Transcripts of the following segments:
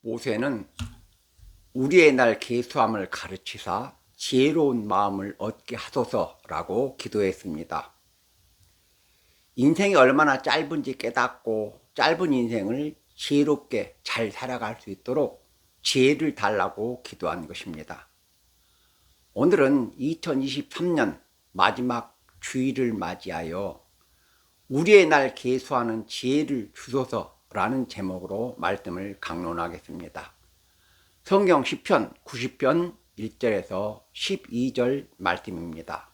모세는 우리의 날 계수함을 가르치사 지혜로운 마음을 얻게 하소서라고 기도했습니다. 인생이 얼마나 짧은지 깨닫고 짧은 인생을 지혜롭게 잘 살아갈 수 있도록 지혜를 달라고 기도한 것입니다. 오늘은 2023년 마지막 주일을 맞이하여 우리의 날 계수하는 지혜를 주소서 라는 제목으로 말씀을 강론하겠습니다. 성경 10편 90편 1절에서 12절 말씀입니다.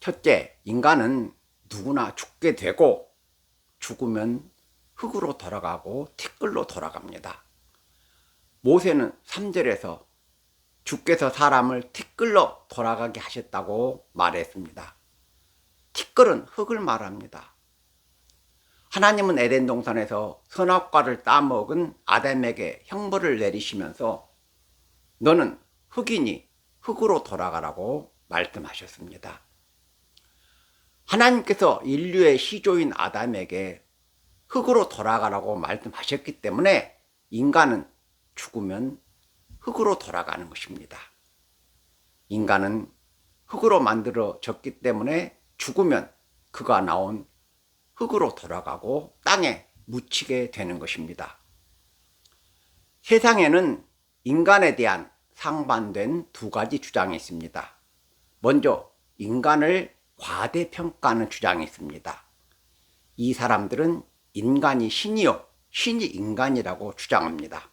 첫째, 인간은 누구나 죽게 되고 죽으면 흙으로 돌아가고 티끌로 돌아갑니다. 모세는 3절에서 주께서 사람을 티끌로 돌아가게 하셨다고 말했습니다. 티끌은 흙을 말합니다. 하나님은 에덴 동산에서 선악과를 따먹은 아담에게 형벌을 내리시면서 너는 흙이니 흙으로 돌아가라고 말씀하셨습니다. 하나님께서 인류의 시조인 아담에게 흙으로 돌아가라고 말씀하셨기 때문에 인간은 죽으면 흙으로 돌아가는 것입니다. 인간은 흙으로 만들어졌기 때문에 죽으면 그가 나온 흙으로 돌아가고 땅에 묻히게 되는 것입니다. 세상에는 인간에 대한 상반된 두 가지 주장이 있습니다. 먼저 인간을 과대평가하는 주장이 있습니다. 이 사람들은 인간이 신이요, 신이 인간이라고 주장합니다.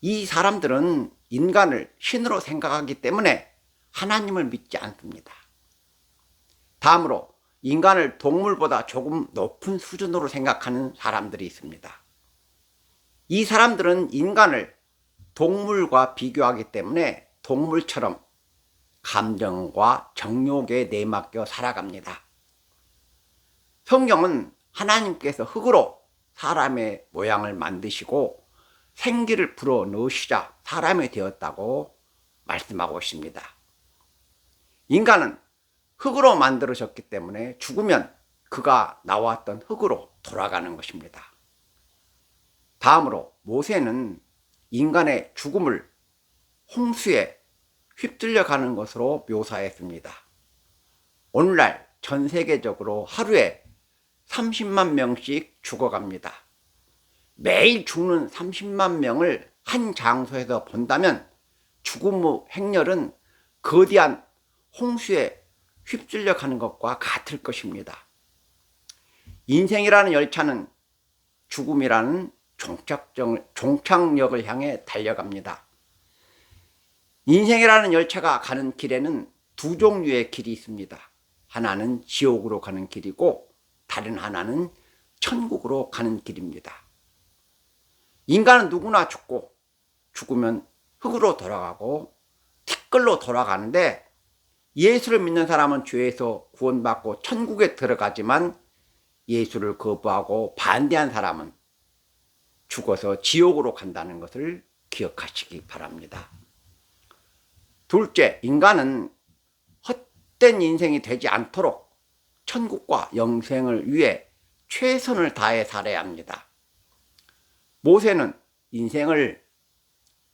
이 사람들은 인간을 신으로 생각하기 때문에 하나님을 믿지 않습니다. 다음으로 인간을 동물보다 조금 높은 수준으로 생각하는 사람들이 있습니다. 이 사람들은 인간을 동물과 비교하기 때문에 동물처럼 감정과 정욕에 내맡겨 살아갑니다. 성경은 하나님께서 흙으로 사람의 모양을 만드시고 생기를 불어 넣으시자 사람이 되었다고 말씀하고 있습니다. 인간은 흙으로 만들어졌기 때문에 죽으면 그가 나왔던 흙으로 돌아가는 것입니다. 다음으로 모세는 인간의 죽음을 홍수에 휩쓸려 가는 것으로 묘사했습니다. 오늘날 전 세계적으로 하루에 30만 명씩 죽어갑니다. 매일 죽는 30만 명을 한 장소에서 본다면 죽음 후 행렬은 거대한 홍수에 휩쓸려 가는 것과 같을 것입니다. 인생이라는 열차는 죽음이라는 종착역을 향해 달려갑니다. 인생이라는 열차가 가는 길에는 두 종류의 길이 있습니다. 하나는 지옥으로 가는 길이고 다른 하나는 천국으로 가는 길입니다. 인간은 누구나 죽고 죽으면 흙으로 돌아가고 티끌로 돌아가는데 예수를 믿는 사람은 죄에서 구원받고 천국에 들어가지만 예수를 거부하고 반대한 사람은 죽어서 지옥으로 간다는 것을 기억하시기 바랍니다. 둘째, 인간은 헛된 인생이 되지 않도록 천국과 영생을 위해 최선을 다해 살아야 합니다. 모세는 인생을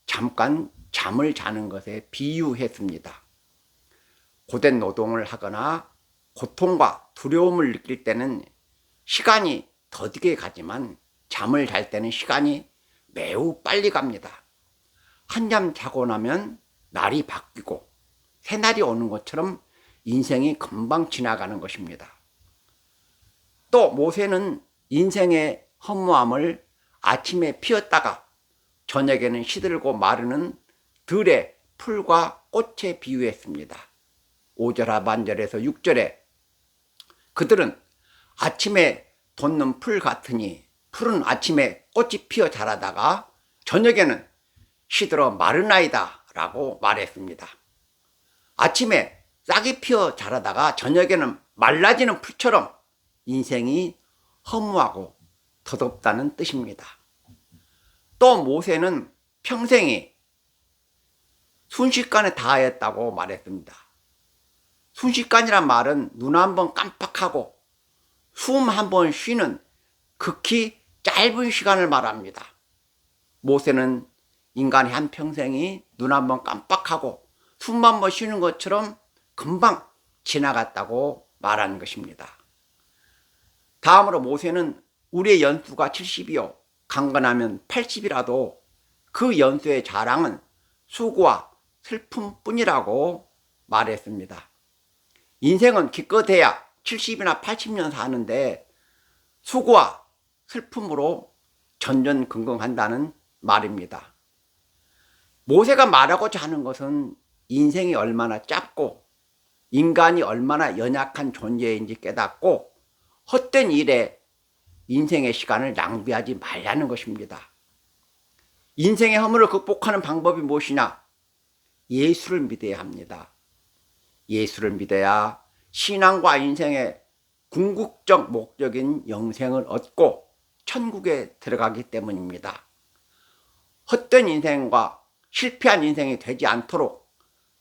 잠깐 잠을 자는 것에 비유했습니다. 고된 노동을 하거나 고통과 두려움을 느낄 때는 시간이 더디게 가지만 잠을 잘 때는 시간이 매우 빨리 갑니다. 한잠 자고 나면 날이 바뀌고 새날이 오는 것처럼 인생이 금방 지나가는 것입니다. 또 모세는 인생의 허무함을 아침에 피었다가 저녁에는 시들고 마르는 들의 풀과 꽃에 비유했습니다. 5절 하반절에서 6절에 그들은 아침에 돋는 풀 같으니 풀은 아침에 꽃이 피어 자라다가 저녁에는 시들어 마르나이다 라고 말했습니다. 아침에 싹이 피어 자라다가 저녁에는 말라지는 풀처럼 인생이 허무하고 더덥다는 뜻입니다. 또 모세는 평생이 순식간에 다하였다고 말했습니다. 순식간이란 말은 눈 한 번 깜빡하고 숨 한 번 쉬는 극히 짧은 시간을 말합니다. 모세는 인간의 한 평생이 눈 한 번 깜빡하고 숨만 번 쉬는 것처럼 금방 지나갔다고 말하는 것입니다. 다음으로 모세는 우리의 연수가 70이요. 강건하면 80이라도 그 연수의 자랑은 수고와 슬픔뿐이라고 말했습니다. 인생은 기껏해야 70이나 80년 사는데 수고와 슬픔으로 전전긍긍한다는 말입니다. 모세가 말하고자 하는 것은 인생이 얼마나 짧고 인간이 얼마나 연약한 존재인지 깨닫고 헛된 일에 인생의 시간을 낭비하지 말라는 것입니다. 인생의 허물을 극복하는 방법이 무엇이냐? 예수를 믿어야 합니다. 예수를 믿어야 신앙과 인생의 궁극적 목적인 영생을 얻고 천국에 들어가기 때문입니다. 헛된 인생과 실패한 인생이 되지 않도록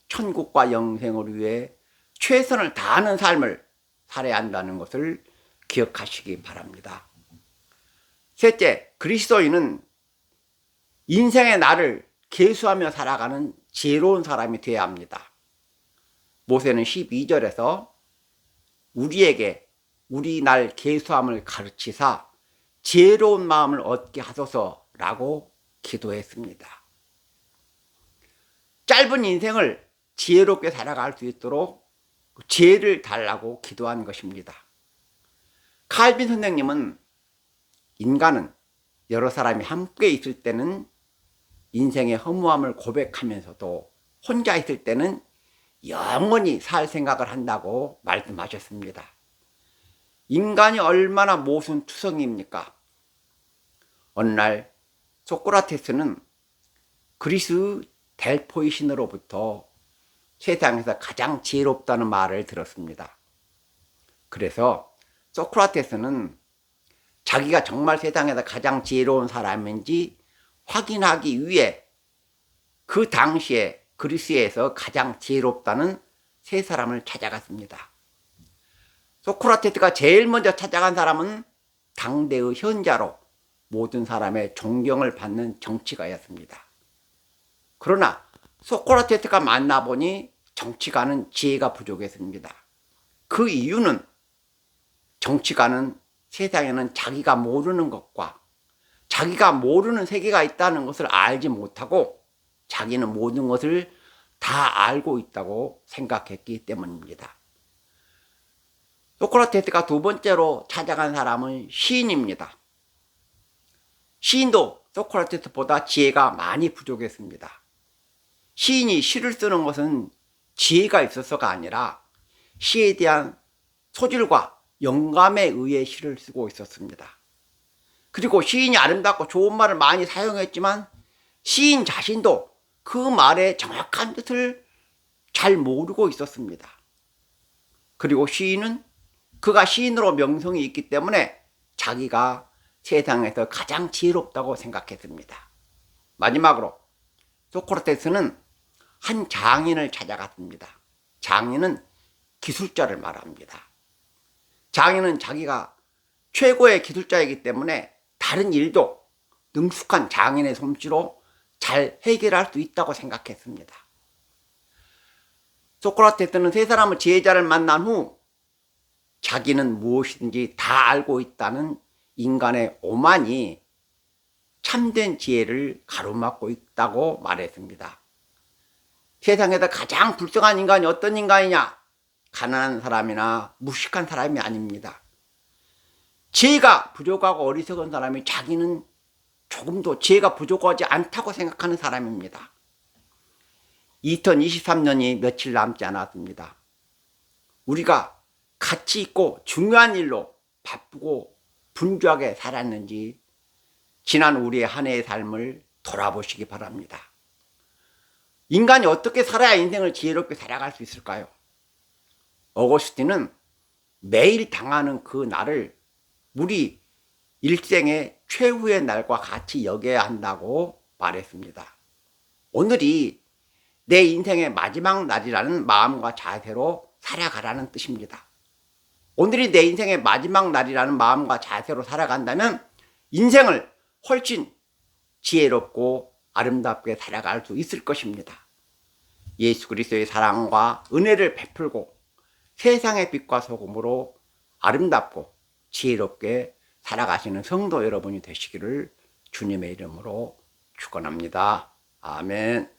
천국과 영생을 위해 최선을 다하는 삶을 살아야 한다는 것을 기억하시기 바랍니다. 셋째, 그리스도인은 인생의 나를 계수하며 살아가는 지혜로운 사람이 되어야 합니다. 모세는 12절에서 우리에게 우리 날 계수함을 가르치사 지혜로운 마음을 얻게 하소서라고 기도했습니다. 짧은 인생을 지혜롭게 살아갈 수 있도록 지혜를 달라고 기도한 것입니다. 칼빈 선생님은 인간은 여러 사람이 함께 있을 때는 인생의 허무함을 고백하면서도 혼자 있을 때는 영원히 살 생각을 한다고 말씀하셨습니다. 인간이 얼마나 모순투성입니까? 어느 날 소크라테스는 그리스 델포이 신으로부터 세상에서 가장 지혜롭다는 말을 들었습니다. 그래서 소크라테스는 자기가 정말 세상에서 가장 지혜로운 사람인지 확인하기 위해 그 당시에 그리스에서 가장 지혜롭다는 세 사람을 찾아갔습니다. 소크라테스가 제일 먼저 찾아간 사람은 당대의 현자로 모든 사람의 존경을 받는 정치가였습니다. 그러나 소크라테스가 만나보니 정치가는 지혜가 부족했습니다. 그 이유는 정치가는 세상에는 자기가 모르는 것과 자기가 모르는 세계가 있다는 것을 알지 못하고 자기는 모든 것을 다 알고 있다고 생각했기 때문입니다. 소크라테스가 두 번째로 찾아간 사람은 시인입니다. 시인도 소크라테스보다 지혜가 많이 부족했습니다. 시인이 시를 쓰는 것은 지혜가 있어서가 아니라 시에 대한 소질과 영감에 의해 시를 쓰고 있었습니다. 그리고 시인이 아름답고 좋은 말을 많이 사용했지만 시인 자신도 그 말의 정확한 뜻을 잘 모르고 있었습니다. 그리고 시인은 그가 시인으로 명성이 있기 때문에 자기가 세상에서 가장 지혜롭다고 생각했습니다. 마지막으로 소크라테스는 한 장인을 찾아갔습니다. 장인은 기술자를 말합니다. 장인은 자기가 최고의 기술자이기 때문에 다른 일도 능숙한 장인의 솜씨로 잘 해결할 수 있다고 생각했습니다. 소크라테스는 세 사람의 지혜자를 만난 후 자기는 무엇이든지 다 알고 있다는 인간의 오만이 참된 지혜를 가로막고 있다고 말했습니다. 세상에서 가장 불쌍한 인간이 어떤 인간이냐? 가난한 사람이나 무식한 사람이 아닙니다. 지혜가 부족하고 어리석은 사람이 자기는 조금도 지혜가 부족하지 않다고 생각하는 사람입니다. 2023년이 며칠 남지 않았습니다. 우리가 가치 있고 중요한 일로 바쁘고 분주하게 살았는지 지난 우리의 한 해의 삶을 돌아보시기 바랍니다. 인간이 어떻게 살아야 인생을 지혜롭게 살아갈 수 있을까요? 어거스틴은 매일 당하는 그 날을 우리 일생의 최후의 날과 같이 여겨야 한다고 말했습니다. 오늘이 내 인생의 마지막 날이라는 마음과 자세로 살아가라는 뜻입니다. 오늘이 내 인생의 마지막 날이라는 마음과 자세로 살아간다면 인생을 훨씬 지혜롭고 아름답게 살아갈 수 있을 것입니다. 예수 그리스도의 사랑과 은혜를 베풀고 세상의 빛과 소금으로 아름답고 지혜롭게 살아가시는 성도 여러분이 되시기를 주님의 이름으로 축원합니다. 아멘.